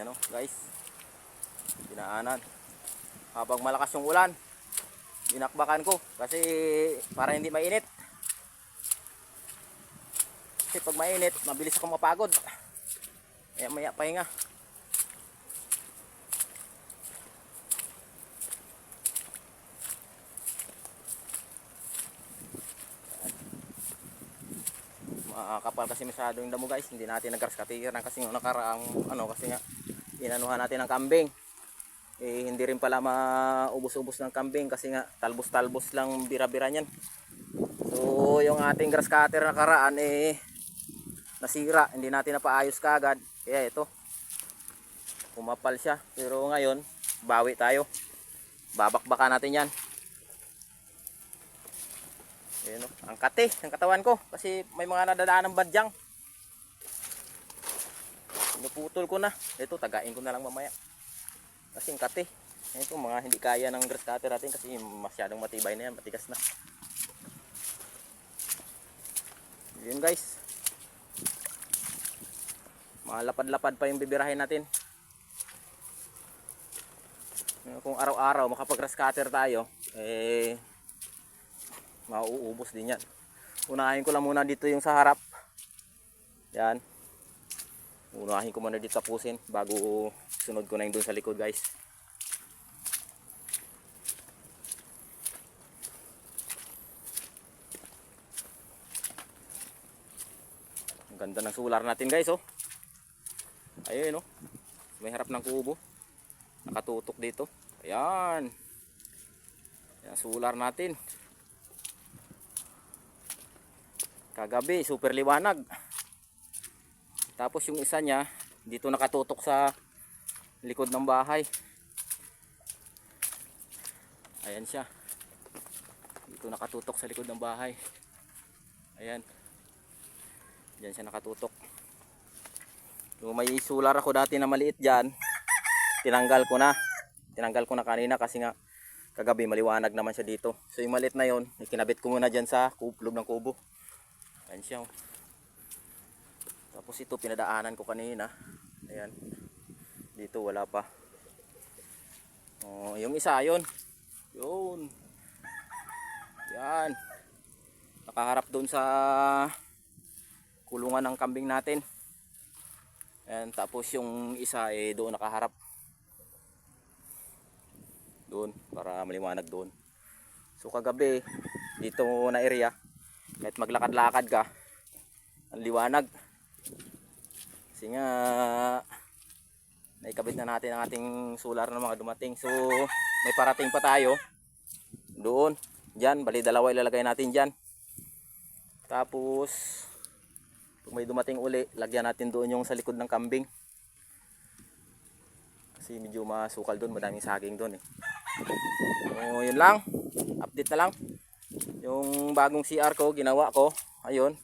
Yan o guys. Dinaanan. Habang malakas yung ulan, dinakbakan ko kasi para hindi mainit. Kasi pag mainit, mabilis akong mapagod. Kaya maya pahinga. Makakapal kasi masyado yung damo guys. Hindi natin nagkaskatiran kasi yung nakaraang ano kasi nga inanuhan natin ng kambing. Eh, hindi rin pala maubos-ubos ng kambing kasi nga talbos-talbos lang bira-bira niyan. So, yung ating grass cutter nakaraan eh nasira, hindi natin napaayos kagad. Kaya ito, pumapal siya. Pero ngayon, bawi tayo. Babakbaka natin yan. Ayan o, ang kate, ang katawan ko. Kasi may mga nadadaan ng badyang. Naputol ko na. Ito, tagain ko na lang mamaya. Kasi kate. Ito, mga hindi kaya ng grass cutter natin kasi masyadong matibay na yan, matigas na. Yun guys. Mga lapad-lapad pa yung bibirahin natin. Kung araw-araw makapag-grass cutter tayo, eh mauubos din yan. Unahin ko lang muna dito yung sa harap. Yan. Unahin ko muna dito tapusin bago sunod ko na yung dun sa likod guys. Ang ganda ng solar natin guys oh. Ayun oh. May harap ng kubo. Nakatutok dito. Ayan. Ayan solar natin. Kagabi super liwanag. Tapos yung isa niya dito nakatutok sa likod ng bahay. Ayan siya. Dito nakatutok sa likod ng bahay. Ayan. Diyan siya nakatutok. Yung may solar ako dati na maliit dyan, tinanggal ko na. Tinanggal ko na kanina kasi nga kagabi maliwanag naman siya dito. So yung maliit na yon, ikinabit ko muna dyan sa kublog ng kubo. Ayan siya. oh. Tapos ito pinadaanan ko kanina. Ayan. Dito wala pa. Oh, yung isa yon. Yun. Yan. Nakaharap doon sa kulungan ng kambing natin. Ayan, tapos yung isa eh doon nakaharap. Doon, para maliwanag doon. So kagabi, dito na area, kahit maglakad-lakad ka, ang liwanag. Kasi nga, naikabit na natin ang ating solar na mga dumating. So, may parating pa tayo. Doon, dyan, bali dalawa ilalagay natin dyan. Tapos, pag may dumating uli, lagyan natin doon yung sa likod ng kambing. Kasi medyo masukal doon, madaming saging doon eh. So, yun lang. Update na lang. Yung bagong CR ko, ginawa ko. Ayun.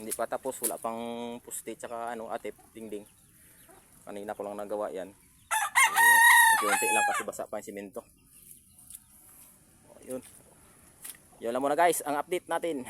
Hindi pa tapos, wala pang puste tsaka ano, atip, dingding. Kanina ko lang nagawa yan. So, unti lang kasi basa pa yung simento. Yun. Yun lang muna guys, ang update natin.